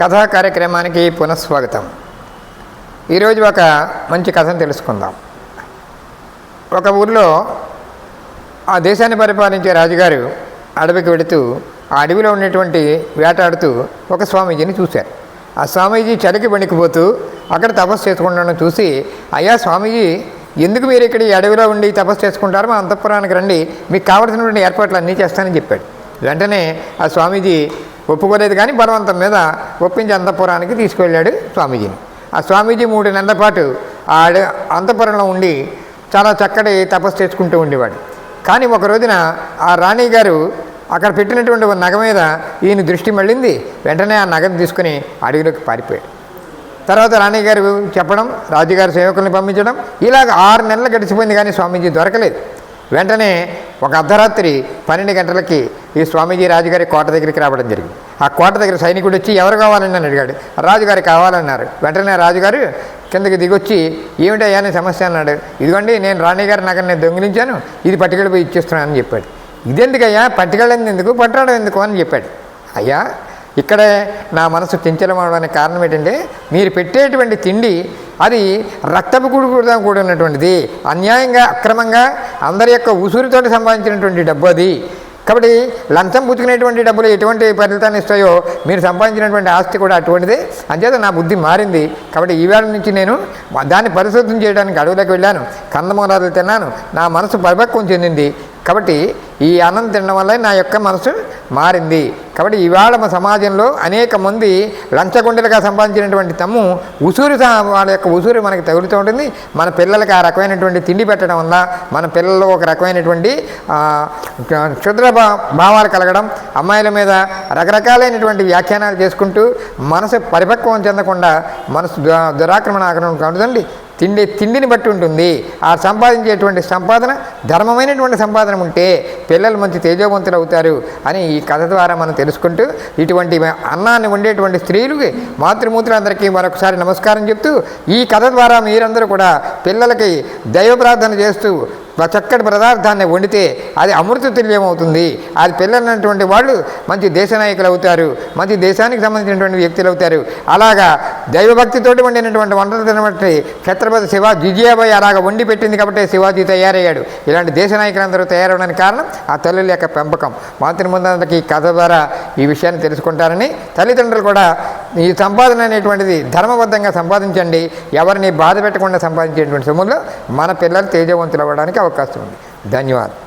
కథా కార్యక్రమానికి పునఃస్వాగతం. ఈరోజు ఒక మంచి కథను తెలుసుకుందాం. ఒక ఊరిలో ఆ దేశాన్ని పరిపాలించే రాజుగారు అడవికి వెళుతూ ఆ అడవిలో ఉన్నటువంటి వేటాడుతూ ఒక స్వామీజీని చూశారు. ఆ స్వామీజీ చలికి వణికిపోతూ అక్కడ తపస్సు చేసుకుంటాను చూసి అయ్యా స్వామీజీ ఎందుకు మీరు ఇక్కడ ఈ అడవిలో ఉండి తపస్సు చేసుకుంటారు? మా అంతఃపురానికి రండి. మీకు కావలసినటువంటి ఏర్పాట్లు అన్నీ చేస్తానని చెప్పాడు. వెంటనే ఆ స్వామీజీ ఒప్పుకోలేదు కానీ బలవంతం మీద ఒప్పించి అంతఃపురానికి తీసుకువెళ్ళాడు స్వామీజీని ఆ స్వామీజీ మూడు నెలల పాటు ఆ అంతఃపురంలో ఉండి చాలా చక్కటి తపస్సు చేసుకుంటూ ఉండేవాడు. కానీ ఒక రోజున ఆ రాణి గారు అక్కడ పెట్టినటువంటి ఒక నగ మీద ఈయన దృష్టి మళ్ళింది. వెంటనే ఆ నగను తీసుకుని అడవిలోకి పారిపోయాడు. తర్వాత రాణి గారు చెప్పడం రాజుగారి సేవకుల్ని పంపించడం ఇలాగ ఆరు నెలలు గడిచిపోయింది కానీ స్వామీజీ దొరకలేదు. వెంటనే ఒక అర్ధరాత్రి పన్నెండు గంటలకి ఈ స్వామీజీ రాజుగారి కోట దగ్గరికి రావడం జరిగింది. ఆ కోట దగ్గర సైనికుడు వచ్చి ఎవరు కావాలని? అని అడిగాడు. రాజుగారు కావాలన్నారు. వెంటనే రాజుగారు కిందకి దిగొచ్చి ఏమిటయ్యా నీ సమస్య? అన్నాడు. ఇదిగోండి నేను రాణిగారి నగర్ నేను దొంగిలించాను. ఇది పట్టుకెళ్ళిపోయి ఇచ్చేస్తున్నాను అని చెప్పాడు. ఇదెందుకయ్యా? పట్టుకెళ్ళింది ఎందుకు? పట్టడం ఎందుకు? అని చెప్పాడు. అయ్యా ఇక్కడే నా మనసు చంచలమవడానికి కారణం ఏంటంటే మీరు పెట్టేటువంటి తిండి అది రక్తపు కూడా కూడినటువంటిది. అన్యాయంగా అక్రమంగా అందరి యొక్క ఉసురుతోటి సంపాదించినటువంటి డబ్బు అది. కాబట్టి లంచం పుచ్చుకునేటువంటి డబ్బులు ఎటువంటి ఫలితాన్ని ఇస్తాయో మీరు సంపాదించినటువంటి ఆస్తి కూడా అటువంటిదే. అంచేత నా బుద్ధి మారింది. కాబట్టి ఈవేళ నుంచి నేను దాన్ని పరిశుద్ధం చేయడానికి అడవులకు వెళ్ళాను. కందమూలాలు తిన్నాను. నా మనసు పరిపక్వం చెందింది. కాబట్టి ఈ అన్నం తినడం వల్ల నా యొక్క మనసు మారింది. కాబట్టి ఇవాళ మా సమాజంలో అనేక మంది లంచగొండలుగా సంపాదించినటువంటి తమ్ము ఉసూరు వాళ్ళ యొక్క ఉసూరు మనకి తగులుతూ ఉంటుంది. మన పిల్లలకి ఆ రకమైనటువంటి తిండి పెట్టడం వల్ల మన పిల్లల్లో ఒక రకమైనటువంటి క్షుద్ర భా- భావాలు కలగడం అమ్మాయిల మీద రకరకాలైనటువంటి వ్యాఖ్యానాలు చేసుకుంటూ మనసు పరిపక్వం చెందకుండా మనసు దురాక్రమణ ఆక్రమణ కాదండి తిండి తిండిని బట్టి ఉంటుంది. ఆ సంపాదించేటువంటి సంపాదన ధర్మమైనటువంటి సంపాదన ఉంటే పిల్లలు మంచి తేజోవంతులు అవుతారు అని ఈ కథ ద్వారా మనం తెలుసుకుంటూ ఇటువంటి అన్నాన్ని వండేటువంటి స్త్రీలకి మాతృమూతులందరికీ మరొకసారి నమస్కారం చెప్తూ ఈ కథ ద్వారా మీరందరూ కూడా పిల్లలకి దైవ ప్రార్థన చేస్తూ ఒక చక్కటి పదార్థాన్ని వండితే అది అమృత తుల్యమవుతుంది. అది పిల్లలన్నటువంటి వాళ్ళు మంచి దేశ నాయకులు అవుతారు. మంచి దేశానికి సంబంధించినటువంటి వ్యక్తులు అవుతారు. అలాగా దైవభక్తితోటి వండినటువంటి వంటలు తినబట్టి ఛత్రపతి శివ జిజియాబాయ్ అలాగ వండి పెట్టింది కాబట్టి శివాజీ తయారయ్యాడు. ఇలాంటి దేశ నాయకులందరూ తయారవడానికి కారణం ఆ తల్లుల యొక్క పెంపకం. మాతృ ఈ కథ ద్వారా ఈ విషయాన్ని తెలుసుకుంటారని తల్లిదండ్రులు కూడా ఈ సంపాదన అనేటువంటిది ధర్మబద్ధంగా సంపాదించండి ఎవరిని బాధ పెట్టకుండా సంపాదించేటువంటి సొమ్ములో మన పిల్లలు తేజవంతులు అవ్వడానికి అవకాశం ఉంది. ధన్యవాదాలు.